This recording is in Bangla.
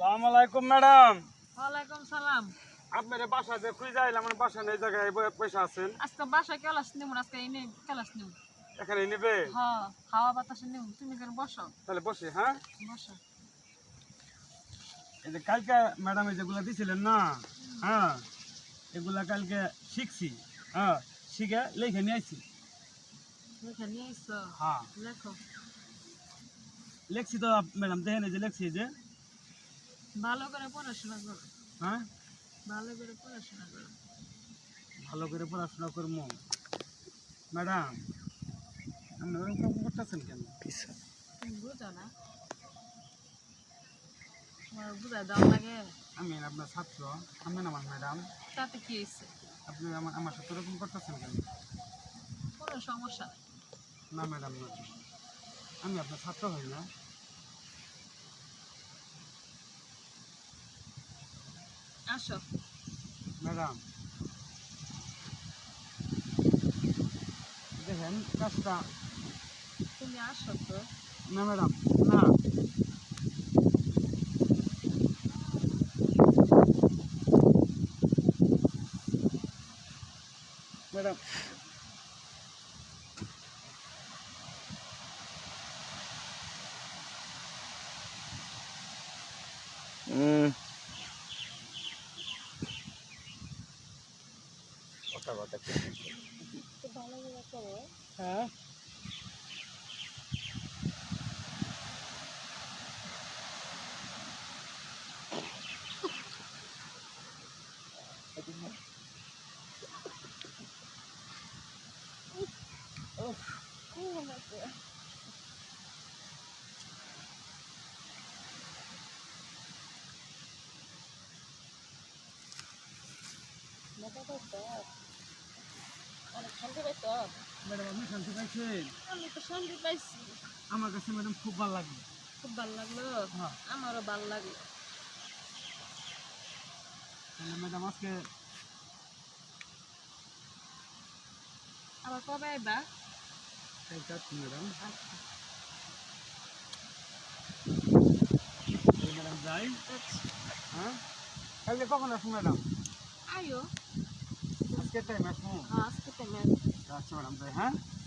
সালাম আলাইকুম ম্যাডাম। ওয়ালাইকুম সালাম। আপনার বাসা যে খুঁজে যাইলাম আমার বাসা নেই জায়গায় পয়সা আছেন আজকে বাসায় ক্লাস নিব আজকে এনে ক্লাস নিব এখানে নিবে? হ্যাঁ হাওয়া বাতাসে নিব তুমি কেন বসো। তাহলে বসে হ্যাঁ? বসো। এই যে কালকে ম্যাডাম এই যেগুলা দিছিলেন না হ্যাঁ এগুলা কালকে শিখছি হ্যাঁ শিখে লিখে নিয়ে আইছি। এখানে এসো হ্যাঁ। লেখো। লিখছি তো ম্যাডাম দেখেন এই যে লিখছি যে। ভালো করে পড়াশোনা করো। হ্যাঁ? ভালো করে পড়াশোনা করো। ভালো করে পড়াশোনা করব। ম্যাডাম আপনি ওরকম করতেছেন কেন? তুমি বুঝো না। বুঝা দাও লাগে। আমি আপনার ছাত্র আমি আমার ম্যাডাম। তাতে কি হয়েছে? আপনি আমার আমার সাথে ওরকম করতেছেন কেন? কোনো সমস্যা না ম্যাডাম না। আমি আপনার ছাত্র হই না। আসো। ম্যাডাম। দেখেন কাজটা তুমি আসো তো। না ম্যাডাম না। ম্যাডাম কথা কথা ভালো করে করো হ্যাঁ অনেক শান্তি পাইছো? ম্যাডাম আপনি শান্তি পাইছেন? আমি তো শান্তি পাইছি। আমার কাছে ম্যাডাম খুব ভালো লাগে খুব ভালো লাগল? হ্যাঁ। আমারও ভালো লাগল তাহলে ম্যাডাম আজকে আবার কবে আইবা? ম্যাডাম। আচ্ছা। ম্যাডাম যাই। আচ্ছা। হ্যাঁ? কালকে কখন আসুন ম্যাডাম? আইও। আজকে টাইম আসুন আজকে তো ম্যাম আচ্ছা ম্যাডাম যাই হ্যাঁ আইও হ্যাঁ